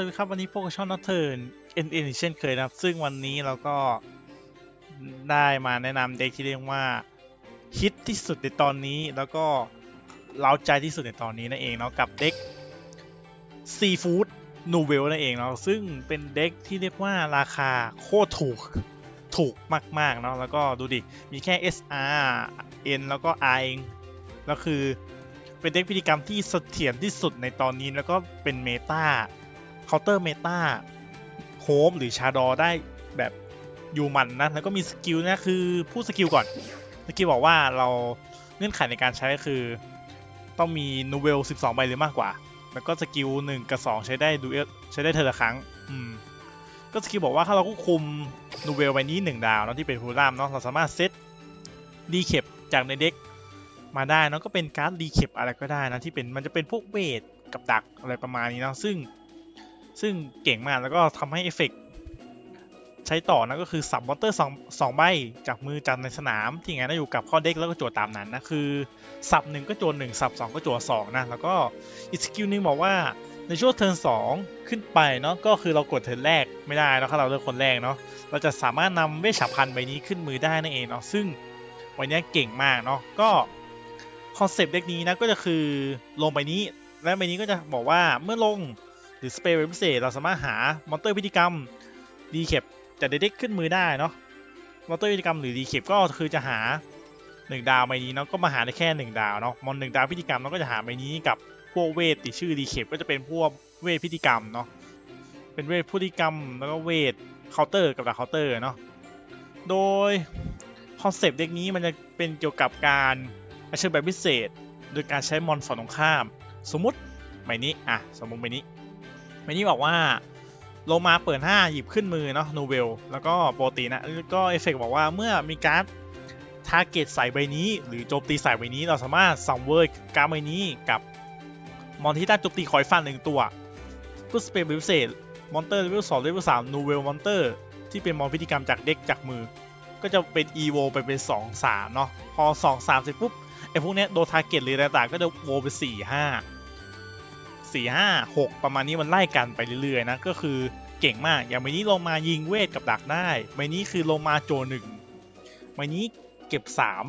วัสดีครับวันนี้พวกช่องนัทเทิร์นเอ็นเอ็นเช่นเคยนะครับ ซึ่งวันนี้เราก็ได้มาแนะนำเด็กที่เรียกว่าฮิตที่สุดในตอนนี้แล้วก็เล้าใจที่สุดในตอนนี้นั่นเองเนาะกับเด็กซีฟู้ดนูเวลนั่นเองเนาะซึ่งเป็นเด็กที่เรียกว่าราคาโคตรถูกถูกมากๆเนาะแล้วก็ดูดิ มีแค่ SR N แล้วก็ R เองแล้วคือเป็นเด็กพิธีกรรมที่เสถียรที่สุดในตอนนี้แล้วก็เป็นเมตา เคาน์เตอร์เมตาโฮมหรือชาดอได้แบบอยู่มันนะ แล้วก็มีสกิลนะคือพูดสกิลก่อน สกิลบอกว่าเราเงื่อนไขในการใช้ก็คือ ต้องมีนูเวล 12 ใบหรือมากกว่า แล้วก็สกิล 1 กับ 2 ใช้ได้ดูเอใช้ได้เธอละครั้ง อืม ก็สกิลบอกว่าถ้าเราควบคุมนูเวลใบนี้ 1 ดาวเนาะที่เป็นฮูรามเนาะเราสามารถเซตดีเคปจากในเด็กมาได้เนอะก็เป็นการ์ดรีเคปอะไรก็ได้นะที่เป็นมันจะเป็นพวกเวทกับดักอะไรประมาณนี้เนาะซึ่ง ซึ่งเก่งมากแล้วก็ทำให้เอฟเฟกต์ใช้ต่อนะก็คือสับมอนเตอร์สองสองใบจากมือจันในสนาม ที่ไงนะอยู่กับข้อเด็กแล้วก็โจทย์ตามนั้นนะคือ สับหนึ่งก็โจทย์หนึ่งสับสองก็โจทย์สองนะแล้วก็อีกสกิลหนึงบอกว่าในช่วงเทิร์นสองขึ้นไปเนาะก็คือเรากดเทิร์นแรกไม่ได้นะถ้าเราเลือกคนแรกเนาะเราจะสามารถนำเวชฉับพลันใบนี้ขึ้นมือได้นั่นเองเนาะซึ่งวันนี้เก่งมากเนาะก็คอนเซปต์เด็กนี้นะก็จะคือลงไปนี้และใบนี้ก็จะบอกว่าเมื่อลง หรือสเปรย์พิเศษเราสามารถหามอนเตอร์พิธีกรรมดีเคปจากเด็กขึ้นมือได้เนาะมอนเตอร์พิธีกรรมหรือดีเคปก็คือจะหา 1 ดาวใบนี้เนาะก็มาหาได้แค่ 1 ดาวเนาะมอนหนึ่งดาวพิธีกรรมเราก็จะหาใบนี้กับพวกเวทติดชื่อดีเคปก็จะเป็นพวกเวทพิธีกรรมเนาะเป็นเวทพิธีกรรมแล้วก็เวทเคาน์เตอร์กับดักเคาน์เตอร์เนาะโดยคอนเซปต์เด็กนี้มันจะเป็นเกี่ยวกับการอาเชิญแบบพิเศษ โดยการใช้มอนฝั่งตรงข้าม สมมติใบนี้อะสมมติใบนี้ ใบนี้บอกว่าโลมาเปิด 5 หยิบขึ้นมือเนาะนูเวลแล้วก็โปกตินะแล้วก็เอฟเฟกบอกว่าเมื่อมีการ์ดทาร์เก็ตใส่ใบนี้ หรือโจมตีใส่ใบนี้เราสามารถสังเวยการ์ดใบนี้กับมอนที่ตั้งโจมตีคอยฟันหนึ่งตัวเพื่อสเปรย์แบบพิเศษมอนเตอร์เลเวล2เลเวล3นูเวลมอนเตอร์ที่เป็นมอนพิธีกรรมจากเด็กจากมือ ก็จะเป็น EVO ไปเป็น 2 3 เนาะพอ 2 3 เสร็จปุ๊บไอ้พวกเนี้ยโดนทาร์เก็ตหรืออะไรต่างก็จะโวไปสี่ห้ สี่ห้าหกประมาณนี้มันไล่กันไปเรื่อยๆนะก็คือเก่งมากอย่างใบนี้ลงมายิงเวทกับดักได้ใบนี้คือลงมาโจหนึ่งใบนี้เก็บสาม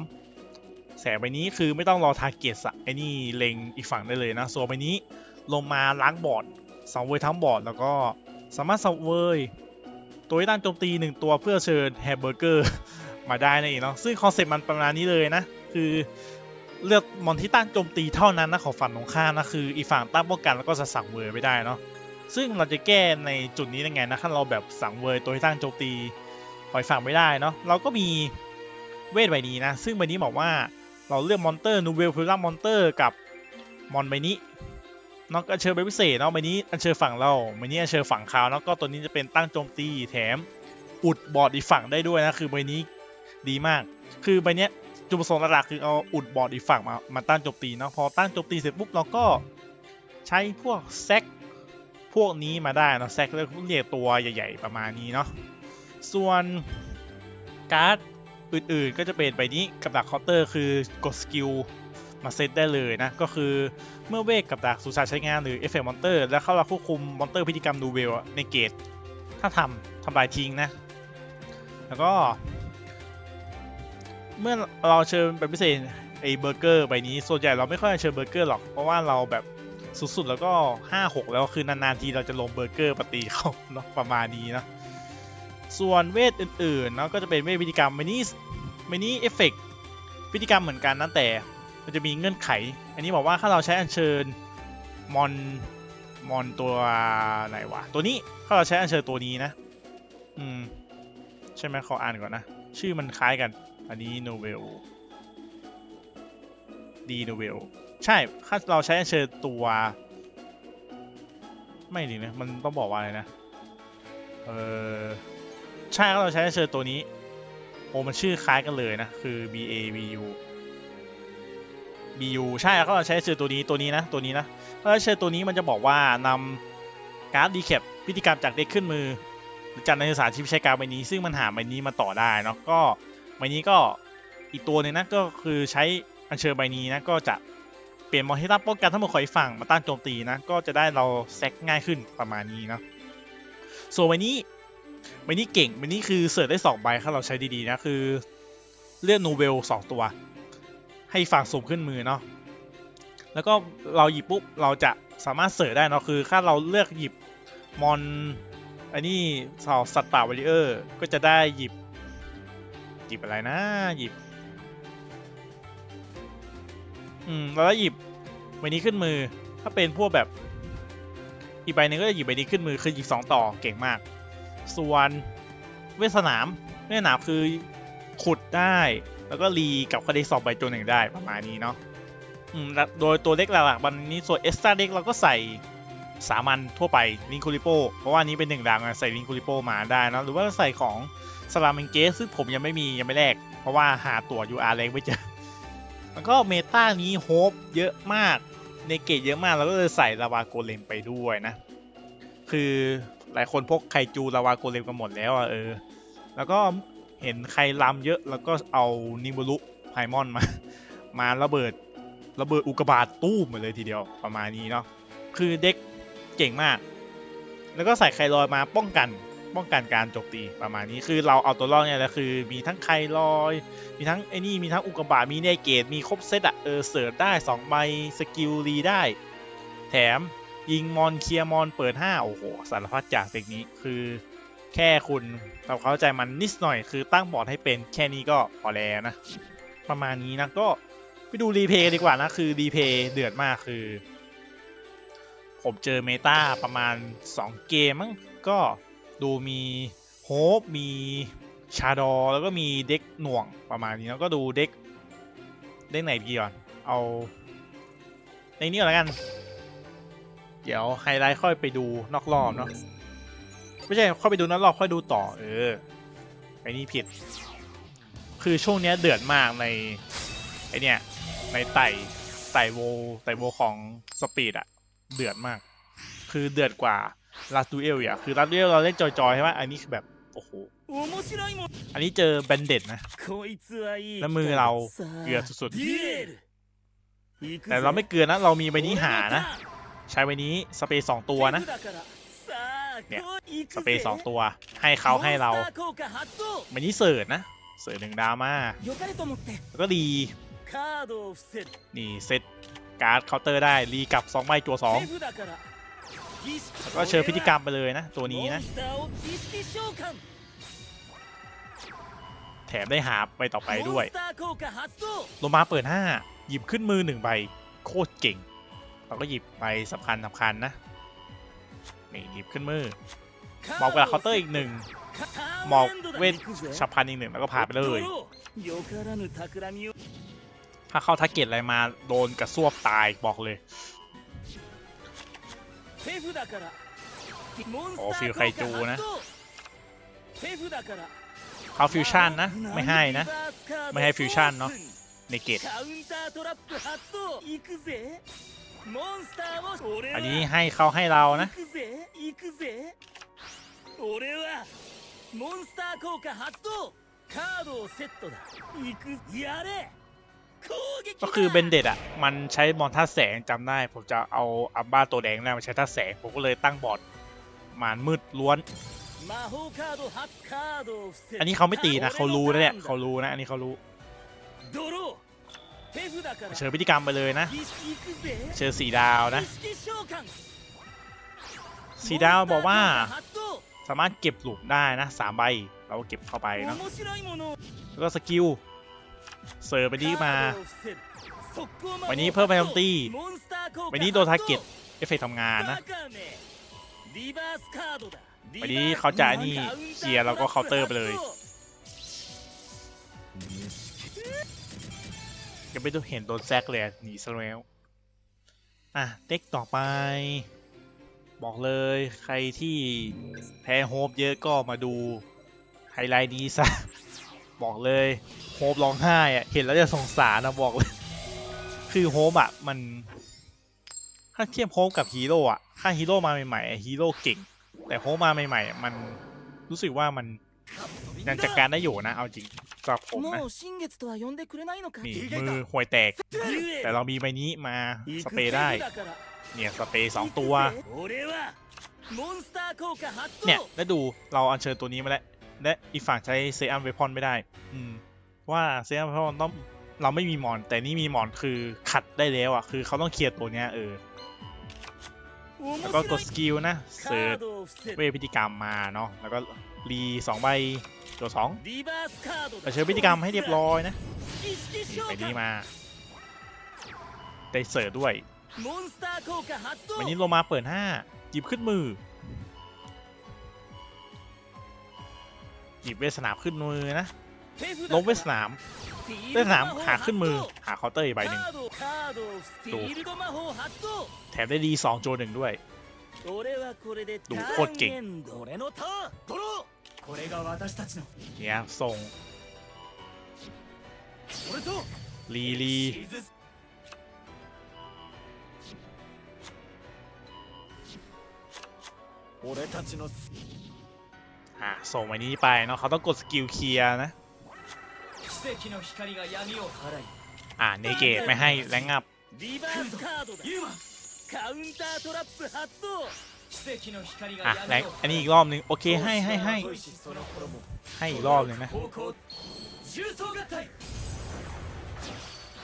แสใบนี้คือไม่ต้องรอทาร์เก็ตไอ้นี่เล็งอีกฝั่งได้เลยนะส่วนใบนี้ลงมาล้างบอร์ดสังเวยทั้งบอร์ดแล้วก็สามารถสังเวยตัวที่ตั้งโจมตีหนึ่งตัวเพื่อเชิญแฮมเบอร์เกอร์มาได้นั่นเองเนาะซึ่งคอนเซ็ปต์มันประมาณนี้เลยนะ คือ เลือกมอนที่ตั้งโจมตีเท่านั้นนะของฝั่งตรงข้ามนะคืออีฝั่งตั้งป้องกันแล้วก็จะสั่งเวอร์ไม่ได้เนาะซึ่งเราจะแก้ในจุดนี้ยังไงนะถ้าเราแบบสั่งเวอร์ตัวที่ตั้งโจมตีปล่อยฝั่งไม่ได้เนาะเราก็มีเวทใบนี้นะ ซึ่งใบนี้บอกว่าเราเลือกมอนเตอร์นูเวลฟิลล่ามอนเตอร์กับมอนใบนี้นาะก็อัญเชิญใบพิเศษเนาะใบนี้อัญเชิญฝั่งเราใบนี้อัญเชิญฝั่งเขาแล้วก็ตัวนี้จะเป็นตั้งโจมตีแถมอุดบอดอีฝั่งได้ด้วยนะคือใบนี้ดีมาก คือใบเนี้ย จุดประสงค์หลักคือเอาอุดบอดอีกฝั่งมามาตั้งโจมตีเนาะพอตั้งโจมตีเสร็จปุ๊บเราก็ใช้พวกแซกพวกนี้มาได้นะแซกเรียกเรียกตัวใหญ่ ๆ ประมาณนี้เนาะส่วนการ์ดอื่นๆก็จะเป็นใบนี้กับดักเคาน์เตอร์คือกดสกิลมาเซตได้เลยนะ ก็คือเมื่อเวกกับดักสุสานใช้งานหรือเอฟเฟกต์มอนเตอร์แล้วเข้าเราควบคุมมอนเตอร์พิธีกรรมดูเวลในเกตถ้าทำทำลายทิ้งนะ แล้วก็ เมื่อเราเชิญเป็นพิเศษไอ้เบอร์เกอร์ใบนี้ส่วนใหญ่เราไม่ค่อยเชิญเบอร์เกอร์หรอก เพราะว่าเราแบบสุดๆแล้วก็5 6แล้วคือนานๆทีเราจะลงเบอร์เกอร์ปฏิเขาเนาะประมาณนี้นะส่วนเวทอื่นๆเนาะก็จะเป็นเวทพิธีกรรมมินิมินิเอฟเฟกพิธีกรรมเหมือนกันนะแต่มันจะมีเงื่อนไข อันนี้บอกว่าถ้าเราใช้อัญเชิญมอนมอนตัวไหนวะตัวนี้ถ้าเราใช้อัญเชิญตัวนี้นะ อืม ใช่ไหมขออ่านก่อนนะ ชื่อมันคล้ายกัน อันนี้โนเวลดีโนเวลใช่ถ้าเราใช้เชิญตัว ไม่ดีนะ มันต้องบอกว่าอะไรนะ เออใช่ถ้าเราใช้เชิญตัวนี้ โอ้มันชื่อคล้ายกันเลยนะ คือ B A B U B U ใช่เขาเราใช้เชิญตัวนี้ตัวนี้นะ ตัวนี้นะถ้าเราใช้ตัวนี้มันจะบอกว่านำการ์ดดีแคปพิธีกรรมจากเด็กขึ้นมือหรือจัดในสารที่ใช้การใบนี้ ซึ่งมันหาใบนี้มาต่อได้เนาะก็ ใบนี้ก็อีกตัวหนึงนะก็คือใช้อัญเชิญใบนี้นะก็จะเปลี่ยนมอนที่ตั้งป้องกันทั้งหมดของอีกฝั่งมาตั้งโจมตีนะก็จะได้เราแซกง่ายขึ้นประมาณนี้เนาะส่วนวันนี้วันนี้เก่งวันนี้คือเสิร์ชได้สองใบถ้าเราใช้ดีๆนะคือเลือกนูเวลสองตัว ให้ฝั่งสุ่มขึ้นมือเนาะแล้วก็เราหยิบปุ๊บเราจะสามารถเสิร์ชได้เนาะคือถ้าเราเลือกหยิบมอนอันนี้สาวสัตว์ป่าวอริเออร์ก็จะได้หยิบ หยิบอะไรนะ หยิบ อืมแล้วหยิบใบนี้ขึ้นมือ ถ้าเป็นพวกแบบ อีกใบนึงก็จะหยิบใบนี้ขึ้นมือ คือหยิบสองต่อเก่งมาก ส่วนเวทสนามเวทสนามคือขุดได้ แล้วก็รีกับคดีสอบใบตัวหนึ่งได้ประมาณนี้เนาะอืมโดยตัวเล็กหลักๆวันนี้ส่วนเอสตาเล็กเราก็ใส่สามัญทั่วไปลิงคูริโปเพราะว่านี้เป็นหนึ่งดาวไงใส่ลิงคูริโปมาได้นะหรือว่าใส่ของ สลามิงเกสซึ่งผมยังไม่มียังไม่แลกเพราะว่าหาตัว UR เล็กไม่เจอแล้วก็เมตานี้โฮปเยอะมากในเกตเยอะมากเราก็เลยใส่ลาวาโกเลมไปด้วยนะ คือหลายคนพกไคจูลาวาโกเลมกันหมดแล้วอะเออ แล้วก็เห็นใครลำเยอะแล้วก็เอานิบุรุไพมอนมา มาระเบิดระเบิดอุกกาบาตตู้มมาเลยทีเดียวประมาณนี้เนาะคือเด็กเก่งมาก แล้วก็ใส่ไคลอยมาป้องกัน ป้องกันการโจมตีประมาณนี้คือเราเอาตัวรอดเนี่ยแหละคือ มีทั้งไคลอย มีทั้งไอ้นี่มีทั้งอุกกาบาตมีเนเกตมีครบเซตอะเออเสิร์ฟได้2ใบสกิลรีได้ แถมยิงมอนเคลียร์มอนเปิด 5 โอ้โห สารพัดจากสิ่งนี้คือแค่คุณทำเข้าใจมันนิดหน่อย คือตั้งบอร์ดให้เป็นแค่นี้ก็พอแล้วนะ ประมาณนี้นะก็ไปดูรีเพย์ดีกว่านะ คือรีเพย์เดือดมากคือ ผมเจอเมตาประมาณ 2 เกมมั้งก็ ดูมีโฮปมีชาดอแล้วก็มีเด็กหน่วงประมาณนี้แล้วก็ดูเด็กเด็กไหนดีก่อนเอาในนี้ก่อนแล้วกัน เดี๋ยวไฮไลท์ค่อยไปดูนอกรอบเนาะไม่ใช่ค่อยไปดูนอกรอบค่อยดูต่อ เออไอ้นี่ผิด คือช่วงเนี้ยเดือดมากในไอเนี่ยในไต่ไต่โวไต่โวของสปีดอะเดือดมาก คือเดือดกว่า ลาสดูเอลอะคือลาสดูเอลเราเล่นจอยๆใช่ไหมอันนี้คือแบบ โอ้โห อันนี้เจอแบนเด็ดนะ แล้วมือเราเกลือสุดๆ แต่เราไม่เกลือนะ เรามีใบนี้หานะ ใช้ใบนี้สเปย์สองตัวนะ เนี่ยสเปย์สองตัว ให้เขาให้เราใบนี้เสิร์ชนะ เสิร์ชหนึ่งดาวมาแล้วก็ดีนี่เซตการ์ดเคาน์เตอร์ได้รีกับสองใบจัวสอง ก็เชิญพิธีกรรมไปเลยนะ ตัวนี้นะ แถมได้หาไปต่อไปด้วยลงมาเปิด 5 หยิบขึ้นมือหนึ่งใบ โคตรเก่ง เราก็หยิบไปสำคัญสำคัญนะ นี่หยิบขึ้นมือมอกกระเคาน์เตอร์อีกหนึ่งหมอกเวทฉับพันอีกหนึ่งแล้วก็ผ่านไปเลยถ้าเข้าทักเก็ตอะไรมาโดนกระซวบตายบอกเลย 手札からモンス โอ้ タ ฟิล ー ไค 効 จู 果 นะ 発動手札から เข้าฟิวชั่นนะ ไม่ให้นะ ไม่ให้ฟิวชั่นเนาะในเกต カウンタートラップ発動行くぜモンスターを俺は อันนี้ให้เขาให้เรานะ 行くぜ行くぜ俺はモンスター効果発動カードをセットだ行くやれ攻撃だ ก็คือเบนเดตอะ มันใช้มอนท่าแสงจำได้ ผมจะเอาอัมบ้าตัวแดงนะมาใช้ท่าแสง ผมก็เลยตั้งบอร์ดมานมืดล้วน อันนี้เขาไม่ตีนะเขารู้นะเนี่ยเขารู้นะ อันนี้เขารู้เชิญพิธีกรรมไปเลยนะ เชิญสีดาวนะ สีดาวบอกว่า สามารถเก็บหลุมได้นะสามใบ เราเก็บเข้าไปเนาะแล้วก็สกิล เซอร์ไปนี้มาวันนี้เพิ่มไปทัตี้วันนี้โดนทาร์เก็ตเอฟเฟกทำงานนะวันนี้เขาจ่ายนี่เคลียร์แล้วก็เคาน์เตอร์ไปเลยยังไม่ต้องเห็นโดนแซกเลยหนีซะแล้วอะเด็กต่อไป บอกเลยใครที่แพ้โฮปเยอะก็มาดูไฮไลท์นี้ซะ บอกเลยโฮปร้องไห้อะเห็นแล้วจะสงสารนะบอกเลย คือโฮปอะมัน ถ้าเทียบโฮปกับฮีโร่อะถ้าฮีโร่มาใหม่ๆฮีโร่เก่ง แต่โฮปมาใหม่ๆมันรู้สึกว่ามันยังจัดการได้อยู่นะ เอาจริงสำหรับผมนะนี่มือห่วยแตก แต่เรามีใบนี้มาสเปย์ได้ เนี่ยสเปย์สองตัว เนี่ยแล้วดูเราอัญเชิญตัวนี้มาแล้ว และอีกฝั่งใช้เซอัมเวพอนไม่ได้ อืม ว่าเซอัมเวพอนต้องเราไม่มีหมอน แต่นี่มีหมอนคือขัดได้แล้วอะ คือเขาต้องเคลียร์ตัวเนี้ยเออ แล้วก็กดสกิลนะ เสิร์ชเวพิธีกรรมมาเนาะ แล้วก็รีสองใบตัวสองเชิญพิธีกรรมให้เรียบร้อยนะ ไปนี่มาได้เสิร์ชด้วย วันนี้โลมาเปิด 5 หยิบขึ้นมือ หยิบเวทสนามขึ้นมือนะลงเวทสนามเวทสนามหาขึ้นมือหาเคาน์เตอร์อีกใบหนึ่งดูแถมได้ดีสองโจหนึ่งด้วยดูโคตรเก่งเนี่ยส่งลีลี俺たちの อะส่งไว้นี้ไปเนาะเขาต้องกดสกิลเคลียนะ อ่าเนเกตไม่ให้แรงอัพอะแรงอันนี้อีกรอบหนึ่งโอเคให้ให้ให้ให้อีกรอบหนึ่งนะ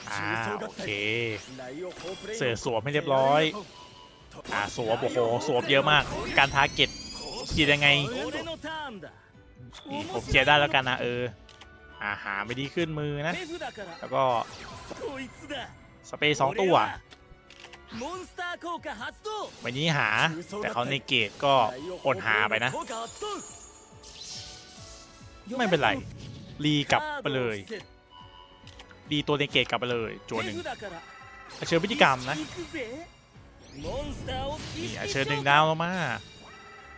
อ่าโอเคเสือสวมให้เรียบร้อยอ่าสวมโอ้โหสวมเยอะมากการทาร์เก็ต เคลียร์ยังไงผมเคลียร์ได้แล้วกันนะเอออาหาไม่ดีขึ้นมือนะ แล้วก็สเปย์สองตัววันนี้หา แต่เขาในเกตก็อดหาไปนะ ไม่เป็นไร รีกลับไปเลย ดีตัวในเกตกลับไปเลยจวนหนึ่งเชิญพฤติกรรมนะนี่เชิญหนึ่งดาวแล้วมา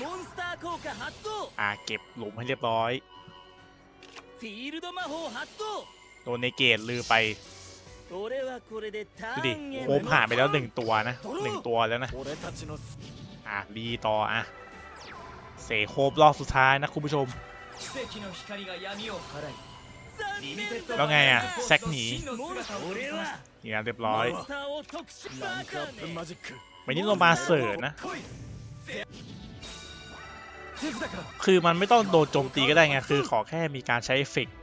มอนสเตอร์คอค่าเก็บหลุมให้เรียบร้อยฟิลโดนในเกตลือไปดูดิโคผ่านไปแล้วหนึ่งตัวนะหนึ่งตัวแล้วนะอะรีต่ออะเสโคบรอบสุดท้ายนะคุณผู้ชมแล้วไงอะแซกหนีเนี่ยเรียบร้อยไปนนี้เรมาเสิร์นะ คือมันไม่ต้องโดนโจมตีก็ได้ไงคือขอแค่มีการใช้เอฟเฟกต์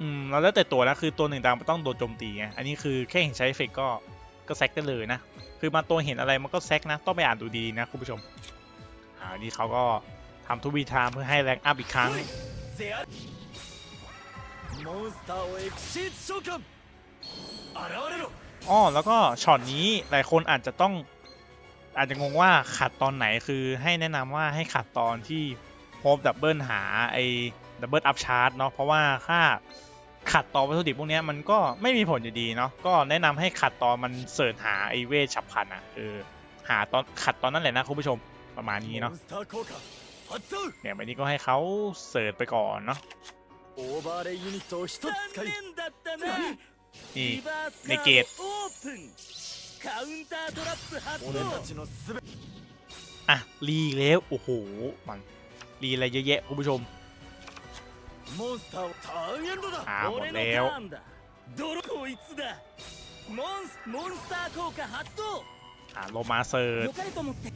อืมเราแล้วแต่ตัวนะคือตัวหนึ่งดาวมันต้องโดนโจมตีไงอันนี้คือแค่เห็นใช้เอฟเฟกต์ก็ก็แซกได้เลยนะ คือมาตัวเห็นอะไรมันก็แซกนะ ต้องไปอ่านดูดีๆนะคุณผู้ชมอ่านี่เขาก็ทำทุบีทามเพื่อให้แรงอัพอีกครั้งอ๋อแล้วก็ช็อตนี้หลายคนอาจจะต้อง อาจจะงงว่าขัดตอนไหนคือให้แนะนำว่าให้ขัดตอนที่โฮมดับเบิลหาไอ้ดับเบิลอัพชาร์ตเนาะเพราะว่าถ้าขัดตอนวัตถุดิบพวกนี้มันก็ไม่มีผลอยู่ดีเนาะก็แนะนำให้ขัดตอนมันเสิร์ชหาไอเวชฉับพันอะเออหาตอนขัดตอนนั้นแหละนะคุณผู้ชมประมาณนี้เนาะเนี่ยวันนี้ก็ให้เขาเสิร์ชไปก่อนเนาะนี่ในเกต カネゲーードオープンカウンタートラップ発動俺たちのすべ อ่ะรีแล้วโอ้โหมันรีอะไรเยอะแยะคุณผู้ชม モンスターをターンエンドだあーもう俺のタレオーンだドロこいつだモンスモンスター効果発動 อ่ะโลมาเสิร์ช よかれと思って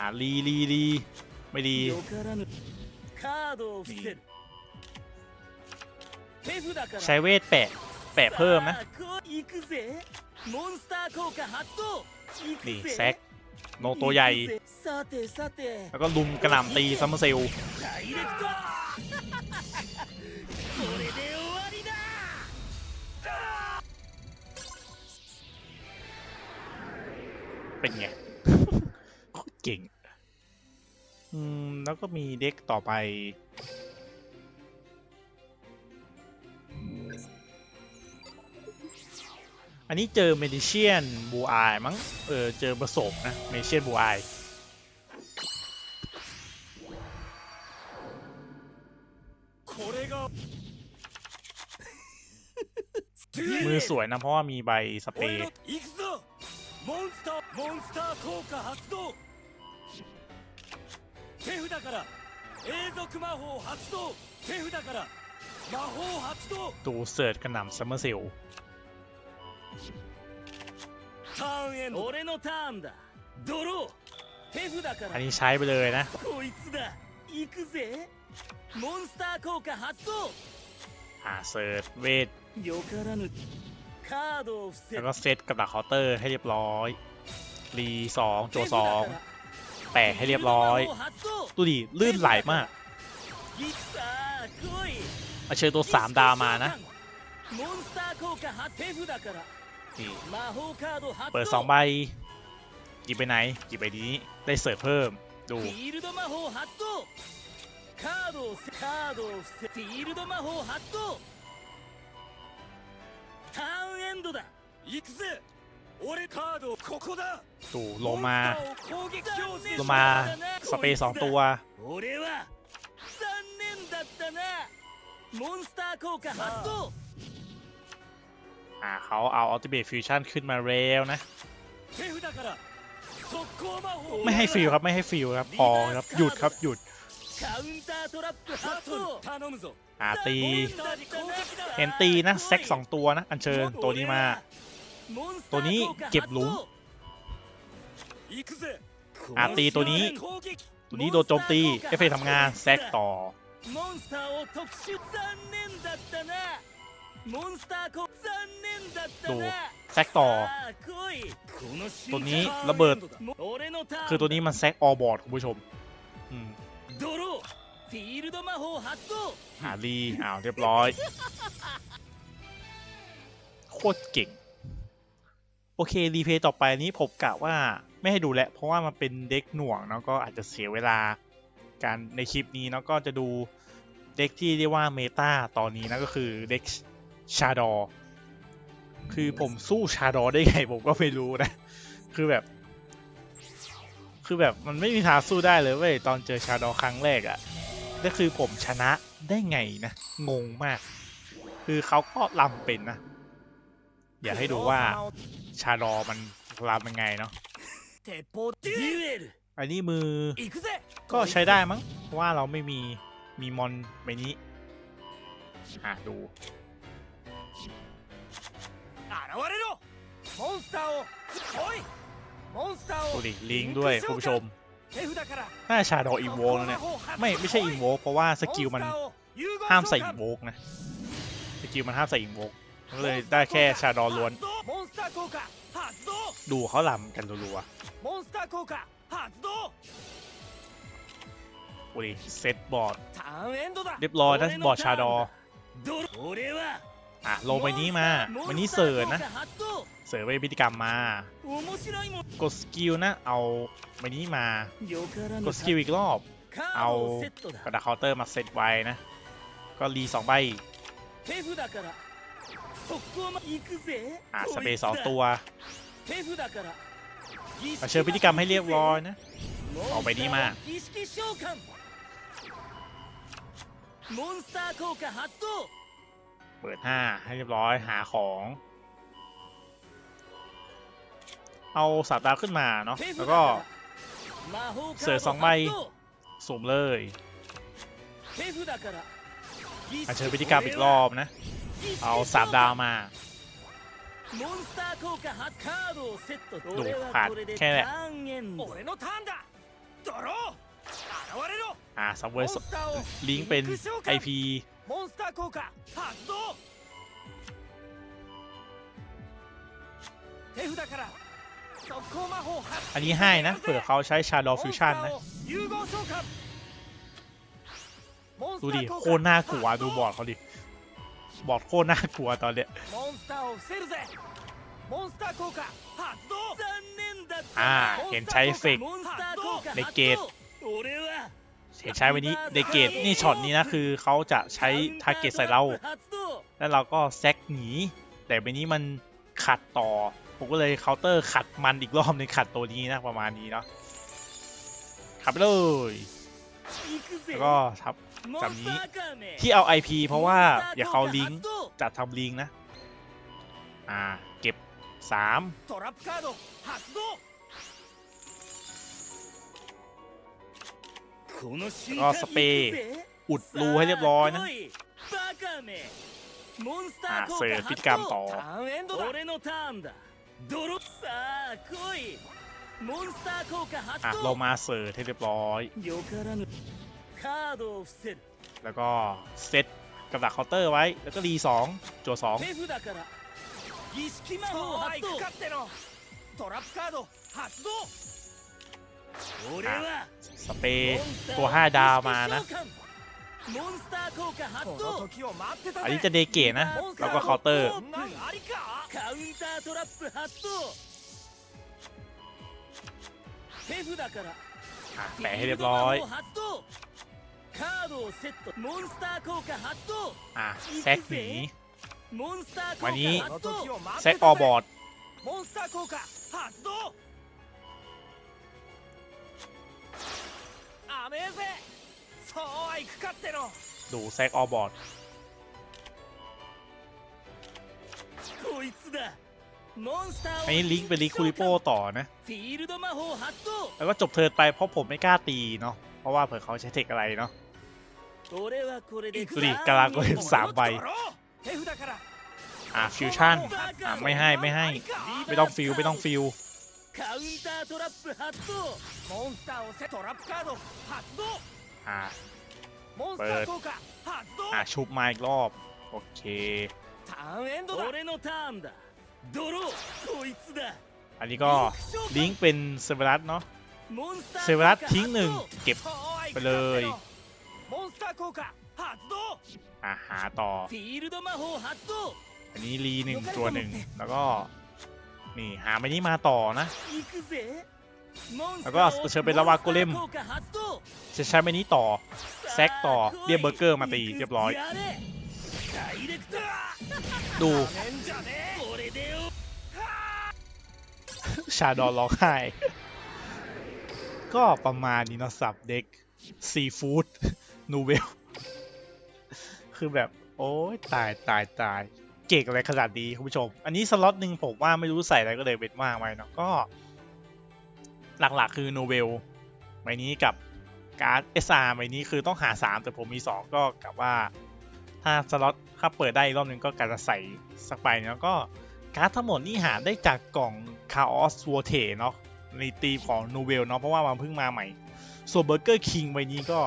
อ่ะรีรีรีไม่ดี よからぬカードを伏せる手札から ใช้เวทแปะ แปะเพิ่มนะ さあこう行くぜ นี่แซกโนตัวใหญ่ แล้วก็ลุมกระหน่ำตีซัมเมอร์เซลเป็นไงเก่ง อืม แล้วก็มีเด็กต่อไป อันนี้เจอเมดิเชียนบูอายมั้ง เออ เจอผสมนะเมดิเชียนบูอาย これが มือสวยนะ เพราะว่ามีใบสเปร 俺 ย์ の行くぞモンスターモンスター効果発動手札から永続魔法発動手札から魔法発動 ดูเสิร์ชกระหน่ำซัมเมอร์เซล ターンエンド俺のターンだドロー手札か อัน ら นี้ใช้ไปเลยนะ こいつだ行くぜモンスター効果発動 อ่าเสิร์ชเวท よからぬカードを伏せ แล้วก็เซตกับดักเคาน์เตอร์ให้เรียบร้อย รีสองโจ 手札 สอง から แปะให้เรียบร้อย フィールド魔法発動 ดูดิ ลื่นไหลมาก いくさ来い เอาเชิญตัวสามดาวมานะ モンスター効果発手札から เปิดสองใบหยิบไปไหนหยิบไปนี้ ได้เสิร์ฟเพิ่ม ดูตูโลมาโลมาสเปย์สองตัวモンスター効果発動่าเขาเอาอัลติเมทฟิวชั่นขึ้นมาเร็วนะ ไม่ให้ฟิวครับไม่ให้ฟิวครับพอครับหยุดครับหยุดอาตีเห็นตีนะแซ็กสองตัวนะอันเชิญตัวนี้มา ตัวนี้เก็บหลุมอาตีตัวนี้ ตัวนี้โดนโจมตีเอฟเฟทำงานแซ็กต่อ モンスターを特殊残念だったなモンスターコ残念だった ดู な แซกต่อ さあ来いこの瞬間 ตัวนี้ระเบิด 俺のターン คือตัวนี้มันแซกออบอร์ดคุณผู้ชม อืม ドローフィールド魔法発動 อ่ารีอ้าวเรียบร้อย โคตรเก่ง โอเค รีเพย์ต่อไปนี้ผมกะว่าไม่ให้ดูแหละ เพราะว่ามันเป็นเด็กหน่วงเนาะก็อาจจะเสียเวลาการในคลิปนี้เนาะก็จะดูเด็กที่เรียกว่าเมตาตอนนี้นะก็คือเด็ก ชาดอ คือผมสู้ชาดอได้ไงผมก็ไม่รู้นะ คือแบบ คือแบบมันไม่มีทางสู้ได้เลยเว้ยตอนเจอชาดอครั้งแรกอะ่ะก็คือผมชนะได้ไงนะ งงมาก คือเขาก็ลำเป็นนะ อยากให้ดูว่าชาดอมันลำยังไงเนาะอันนี้มือก็ใช้ได้มั้ง เพราะว่าเราไม่มีมีมอนไบนี้ อะ ดู 現れろモンスターを来いモンスターをหลีกลิงด้วยคุณผู้ชม手札かน่าชาดออีโวกแล้วเนี่ยไม่ไม่ใช่อีโวกเพราะว่าสกิลมันห้ามใส่อีโวกนะสกิลมันห้ามใส่อีโวกก็เลยได้แค่ชาดอล้วน ดูเขาลำกันรัวๆโอ้ยเซตบอร์ดเรียบร้อยนะบอร์ดชาดอ อะลงไปนี้มา วันนี้เสิร์ชนะ เสิร์ชไปพิธีกรรมมา กดสกิลนะ เอาไปนี้มา กดสกิลอีกรอบ เอากระดาษเคาน์เตอร์มาเซตไว้นะ ก็รีสองใบอะสเปรย์สองตัวมาเชิญพิธีกรรมให้เรียบร้อยนะ เอาไปนี้มาモンスター効果発動 เปิดห้าให้เรียบร้อยหาของ เอาสามดาวขึ้นมาเนาะแล้วก็เสือสองใบสุ่มเลยอาเชิญพิธีกรรมอีกรอบนะ เอาสามดาวมาดูผ่านแค่แหละอ่าสับเวย์ลิงเป็นไอ IP モンスター効果発動手札から速攻魔法発 อันนี้ให้นะเผื่อเขาใช้ชาดอฟิวชั่นนะ 融合召喚モンス ดู タ ดิ ー効 โค 果 ตรน่ากลัวดูบอร์ดเขาดิ บอร์ดโคตรน่ากลัวตอนเนี้ย モンスターを伏せるぜモンスター効果発動残念だった อ่า な เห็นใช้เอฟเฟกต์ モンスター効果 ใน 発 เกต 動俺は เห็นใช้ไว้นี้ในเกตนี่ช็อตนี้นะคือเขาจะใช้ทาร์เก็ตใส่เรา แล้วเราก็แซกหนี แต่ไปนี้มันขัดต่อ ผมก็เลยเคาน์เตอร์ขัดมันอีกรอบในขัดตัวนี้นะประมาณนี้เนาะขับไปเลยแล้วก็ทับจำนี้ที่เอา IP เพราะว่าอย่าเขาลิงก์จัดทำลิงก์นะ อ่า เก็บ 3 ก็สเปรย์อุดรูให้เรียบร้อยนะเสร์มพิธกรรมต่ออะเรามาเสิร์ฟให้เรียบร้อย แล้วก็เซตกับดักคอน์เตอร์ไว้ แล้วก็รีสองจัวสอง สเปย์ตัว 5 ดาวมานะอันนี้จะเดเกตนะ แล้วก็เคาน์เตอร์แปะให้เรียบร้อยอะแซกหนีวันนี้แซกออบอร์ด 甘えぜそうはいくかっての ดูแซกออบอร์ด こいつだモンスターを อันนี้ลิงก์ไปลิงคูริโปต่อนะ フィールド魔法発動 แล้วก็จบเทิร์นไปเพราะผมไม่กล้าตีเนาะ เพราะว่าเผื่อเขาใช้เทคอะไรเนาะ 俺はこれでดูดิกาลาโกเลมสามใบ 手札から อ่ะฟิวชั่น อ่ะไม่ให้ไม่ให้ ไม่ต้องฟิวไม่ต้องฟิว カウンタートラップ発動モンスターをセトラップカード発動 อ่ะ モンスター効果発動 อ่ะชุบมาอีกรอบ โอเค ターンエンドだ俺のターンだドローこいつだ อันนี้ก็ลิงก์เป็นเซเวรัสเนาะ モンスター เซเวรัสทิ้งหนึ่งเก็บ そうはいくかっての ไปเลย モンスター効果発動 อ่ะหาต่อ フィールド魔法発動 อันนี้รีหนึ่งตัวหนึ่ง แล้วก็ นี่หาไม่นี้มาต่อนะ แล้วก็เชิญเป็นลาวาโกเลมจะใช้ไม่นี้ต่อ แซกต่อเรียบเบอร์เกอร์มาตีเรียบร้อย ดู ชาดอนร้องไห้ ก็ประมาณนี้นะสับเด็กซีฟู้ดนูเวล คือแบบ โอ้ยตายตายตาย เก่งอะไรขนาดนี้คุณผู้ชม อันนี้สล็อตหนึ่งผมว่าไม่รู้ใส่อะไรก็เลยเบ็ดมากไปเนาะก็ หลักๆคือโนเวลใบนี้กับการ์ดเอสอาร์ใบนี้คือต้องหา 3 แต่ผมมี 2 ก็กลับว่า ถ้าสล็อตถ้าเปิดได้อีกรอบหนึงก็การจะใส่สักใบเนาะก็การ์ดทั้งหมดนี่หาได้จากกล่อง Chaos w a r t e เนาะในตีมของโนเวลเนาะเพราะว่ามันเพิ่งมาใหม่ส่วน Burger King ใบนี้ก็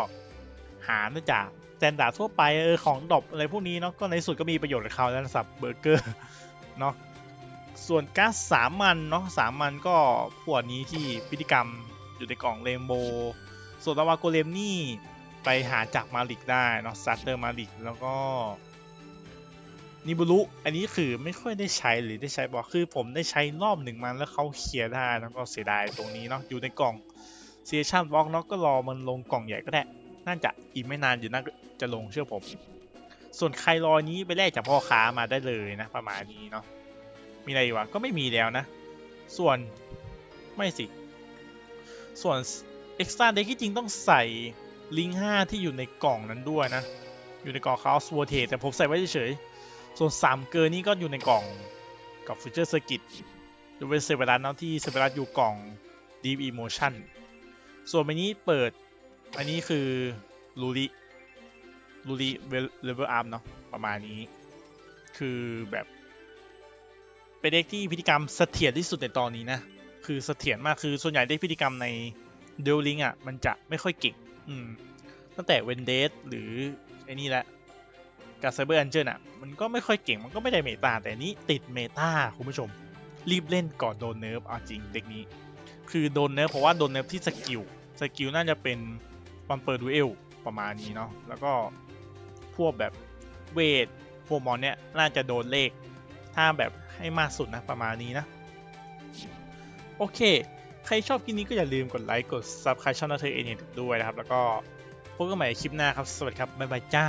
หาได้จาก ตนดาร์ดทั่วไปเออของดรอปอะไรพวกนี้เนาะก็ในสุดก็มีประโยชน์กับเขาแล้วสำหรับเบอร์เกอร์เนาะส่วนก๊าซสามันเนาะสามันก็พวกนี้ที่พิธีกรรมอยู่ในกล่องเรนโบส่วนลาวาโกเลมนี่ไปหาจากมาลิกได้เนาะซัตเตอร์มาลิกแล้วก็นิบุรุอันนี้คือไม่ค่อยได้ใช้หรือได้ใช้บอกคือผมได้ใช้รอบหนึ่งมันแล้วเขาเคลียร์ได้แล้วก็เสียดายตรงนี้เนาะอยู่ในกล่องเซชั o นบล็อกเนาะก็รอมันลงกล่องใหญ่ก็ได้ น่าจะอีกไม่นานอยู่น่าจะลงเชื่อผม ส่วนใครรอนี้ไปแลกจากพ่อค้ามาได้เลยนะ ประมาณนี้เนาะมีอะไรอีกวะก็ไม่มีแล้วนะ ส่วนไม่สิ ส่วนเอ็กซ์ตร้าเด็กที่จริงต้องใส่ลิงก์5ที่อยู่ในกล่องนั้นด้วยนะ อยู่ในกล่องคาสวอเทแต่ผมใส่ไว้เฉยๆส่วน 3 เกินนี่ก็อยู่ในกล่องกับฟิวเจอร์เซอร์กิตดูเป็นเซเวรัสเนาะที่เซเวรัสอยู่กล่อง Deep Emotion ส่วนใบนี้เปิด อันนี้คือลูริลูริเลเวลอัพเนาะประมาณนี้ คือแบบเป็นเด็กที่พิธีกรรมเสถียรที่สุดในตอนนี้นะ คือเสถียรมากคือส่วนใหญ่เด็กพิธีกรรมในเดลลิงอะ มันจะไม่ค่อยเก่งอืมตั้งแต่เวนเดสหรือไอ้นี่แหละกับไซเบอร์ a อนเจ l อะ มันก็ไม่ค่อยเก่งมันก็ไม่ได้เมตาแต่นนี้ติดเมตาคุณผู้ชม รีบเล่นก่อนโดนเนิร์ฟเอาจริงเด็กนี้ คือโดนเนิร์ฟเพราะว่าโดนเนิร์ฟที่สกิลสกิลน่าจะเป็น ปัมเปอร์ดูเอลประมาณนี้เนาะแล้วก็พวกแบบเวทพวกมอนเนี้ยน่าจะโดนเลข ถ้าแบบให้มากสุดนะประมาณนี้นะ โอเค ใครชอบคลิปนี้ก็อย่าลืมกดไลค์กด Subscribe ช่องนาเธอเอเนด้วยนะครับ แล้วก็พบกันใหม่คลิปหน้าครับ สวัสดีครับ บ๊ายบายจ้า